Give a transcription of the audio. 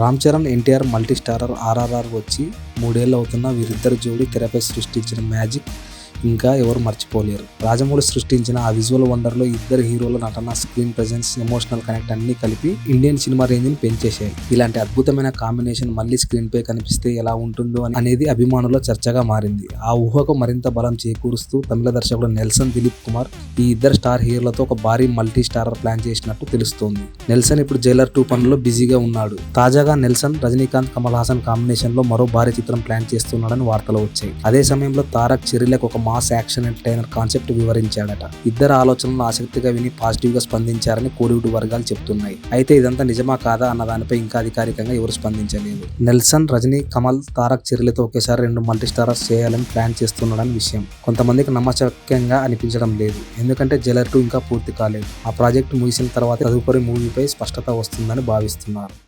Ram Charan NTR multi starrer RRR వచ్చి మూడేళ్ళు అవుతున్న వీరిద్దరు జోడి తెరపై సృష్టించిన మ్యాజిక్. ఇంకా ఎవరు మర్చిపోలేరు. రాజమౌళి సృష్టించిన ఆ విజువల్ వండర్లో ఇద్దరు హీరోల నటన స్క్రీన్ ప్రెజెన్స్ ఎమోషనల్ కనెక్ట్ అన్ని కలిపి ఇండియన్ సినిమా రేంజ్ని పెంచేశాయి. ఇలాంటి అద్భుతమైన కాంబినేషన్ మళ్ళీ స్క్రీన్ పై కనిపిస్తే ఎలా ఉంటుందో అని- అనేది అభిమానుల చర్చగా మారింది. ఆ ఊహకు మరింత బలం చేకూరుస్తూ తమిళ దర్శకుడు నెల్సన్ దిలీప్ కుమార్ ఈ ఇద్దరు స్టార్ హీరోలతో ఒక భారీ మల్టీ స్టారర్ ప్లాన్ చేసినట్టు తెలుస్తోంది. నెల్సన్ ఇప్పుడు జైలర్ టూ పనుల్లో బిజీగా ఉన్నాడు. తాజాగా నెల్సన్ రజనీకాంత్ కమల్ హాసన్ కాంబినేషన్లో మరో భారీ చిత్రం ప్లాన్ చేస్తున్నాడని వార్తలు వచ్చాయి. అదే సమయంలో తారక్ చెర్రీలకు ఒక మాస్ యాక్షన్ ఎంటర్టైనర్ కాన్సెప్ట్ వివరించాడట. ఇద్దరు ఆలోచనలను ఆసక్తిగా విని పాజిటివ్గా స్పందించారని కోలీవుడ్ వర్గాలు చెప్తున్నాయి. అయితే ఇదంతా నిజమా కాదా అన్న దానిపై ఇంకా అధికారికంగా ఎవరు స్పందించలేదు. నెల్సన్ రజనీ కమల్ తారక్ చెర్రీలతో ఒకేసారి రెండు మల్టీ స్టారర్స్ చేయాలని ప్లాన్ చేస్తున్నాడని విషయం. కొంతమందికి నమ్మశక్యంగా అనిపించడం లేదు. ఎందుకంటే జెలర్ టూ ఇంకా పూర్తి కాలేదు. ఆ ప్రాజెక్ట్ ముగిసిన తర్వాత తదుపరి మూవీపై స్పష్టత వస్తుందని భావిస్తున్నారు.